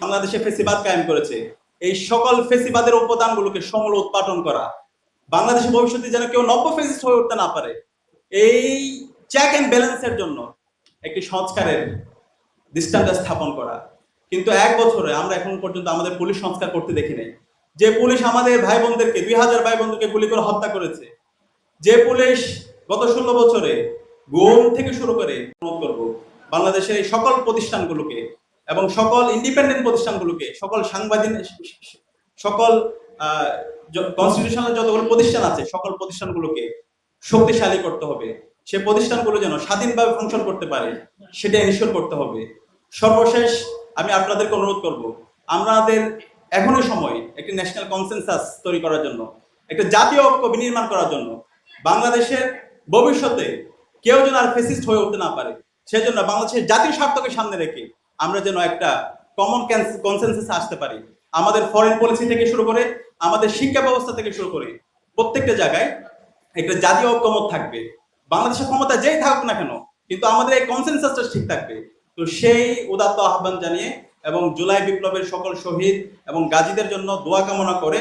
বাংলাদেশে ফেসিবাদ কায়েম করেছে। এই সকল ফেসিবাদের উপাদানগুলোকে সমূল উৎপাদন করা। বাংলাদেশের ভবিষ্যতে যেন কেউ নব্য ফেসিস্ট হয়ে উঠতে না পারে। এই চেক অ্যান্ড ব্যালেন্সের জন্য একটি সংস্কারের দৃষ্টান্ত স্থাপন করা। কিন্তু এক বছরে আমরা এখন পর্যন্ত আমাদের পুলিশ সংস্কার করতে দেখি নাই। যে পুলিশ আমাদের ভাই বোনদেরকে দুই হাজার ভাই বন্ধুকে গুলি করে হত্যা করেছে, যে পুলিশ গত ষোলো বছরে গুম থেকে শুরু করে করব। বাংলাদেশের এই সকল প্রতিষ্ঠানগুলোকে এবং সকল ইন্ডিপেন্ডেন্ট প্রতিষ্ঠানগুলোকে, সকল সাংবাদিক, সকল কনস্টিটিউশনাল যতগুলো প্রতিষ্ঠান আছে, সকল প্রতিষ্ঠানগুলোকে শক্তিশালী করতে হবে। সে প্রতিষ্ঠানগুলো যেন স্বাধীনভাবে ফাংশন করতে পারে সেটা এনশিওর করতে হবে। সর্বশেষ আমি আপনাদেরকে অনুরোধ করব, আমাদের এখনই সময় একটি ন্যাশনাল কনসেনসাস তৈরি করার জন্য, একটা জাতীয় ঐক্য বিনির্মাণ করার জন্য, বাংলাদেশের ভবিষ্যতে কেউ যেন আর ফেসিস্ট হয়ে উঠতে না পারে, সেজন্য বাংলাদেশের জাতীয় স্বার্থকে সামনে রেখে আমরা যেন একটা কমন কনসেনসাস আসতে পারি। আমাদের ফরেন পলিসি থেকে শুরু করে, আমাদের শিক্ষা ব্যবস্থা থেকে শুরু করে, প্রত্যেকটা জায়গায় একটা জাতীয় ঐক্যমত থাকবে। বাংলাদেশের ক্ষমতা যেই থাকুক না কেন, কিন্তু আমাদের এই কনসেনসাসটা ঠিক থাকবে। তো সেই উদাত্ত আহ্বান জানিয়ে এবং জুলাই বিপ্লবের সকল শহীদ এবং গাজীদের জন্য দোয়া কামনা করে